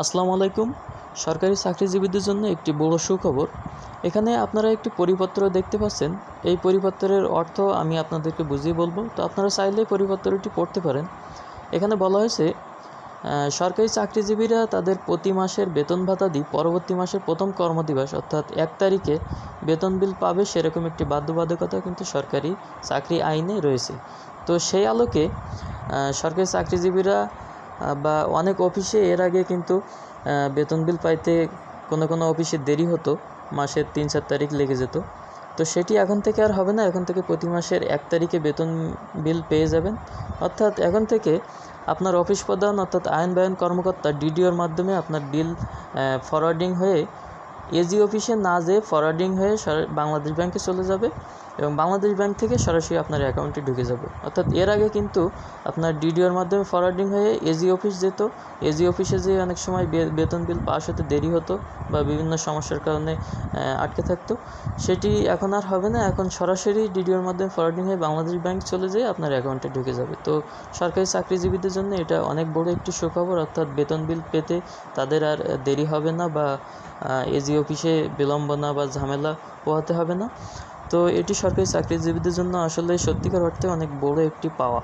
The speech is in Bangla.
আসসালামু আলাইকুম। সরকারি চাকরিজীবীদের জন্য একটি বড় সুখবর। এখানে আপনারা একটি পরিপত্র দেখতে পাচ্ছেন। এই পরিপত্রের অর্থ আমি আপনাদেরকে বুঝিয়ে বলব। তো আপনারা চাইলে পরিপত্রটি পড়তে পারেন। এখানে বলা হয়েছে সরকারি চাকরিজীবীরা তাদের প্রতি মাসের বেতন ভাতা ভাতাদি পরবর্তী মাসের প্রথম কর্মদিবস, অর্থাৎ এক তারিখে বেতন বিল পাবে সেরকম একটি বাধ্যবাধকতা কিন্তু সরকারি চাকরি আইনে রয়েছে। তো সেই আলোকে সরকারি চাকরিজীবীরা বা অনেক অফিসে এর আগে কিন্তু বেতন বিল পাইতে কোনো কোনো অফিসে দেরি হতো মাসের তিন চার তারিখ লেগে যেত। তো সেটি এখন থেকে আর হবে না, এখন থেকে প্রতি মাসের এক তারিখে বেতন বিল পেয়ে যাবেন। অর্থাৎ এখন থেকে আপনার অফিস প্রধান অর্থাৎ আইন বায়ন কর্মকর্তা ডিডিওর মাধ্যমে আপনার বিল ফরওয়ার্ডিং হয়ে এজি অফিসে না যেয়ে ফরওয়ার্ডিং হয়ে বাংলাদেশ ব্যাংকে চলে যাবে এবং বাংলাদেশ ব্যাংক থেকে সরাসরি আপনার অ্যাকাউন্টে ঢুকে যাবে। অর্থাৎ এর আগে কিন্তু আপনার ডিডিওর মাধ্যমে ফরওয়ার্ডিং হয়ে এজি অফিস যেত। এজি অফিসে যেয়ে অনেক সময় বেতন বিল পাস হতে দেরি হতো বা বিভিন্ন সমস্যার কারণে আটকে থাকতো। সেটি এখন আর হবে না। এখন সরাসরি ডিডিওর মাধ্যমে ফরওয়ার্ডিং হয়ে বাংলাদেশ ব্যাংক চলে যেয়ে আপনার অ্যাকাউন্টে ঢুকে যাবে। তো সরকারি চাকরিজীবীদের জন্য এটা অনেক বড় একটি সুখবর। অর্থাৎ বেতন বিল পেতে তাদের আর দেরি হবে না বা এজি অফিসে বিলম্বনা বা ঝামেলা পোহাতে হবে না। তো এটি সরকারি চাকরিজীবীদের জন্য আসলে সত্যিকার অর্থে অনেক বড় একটি পাওয়া।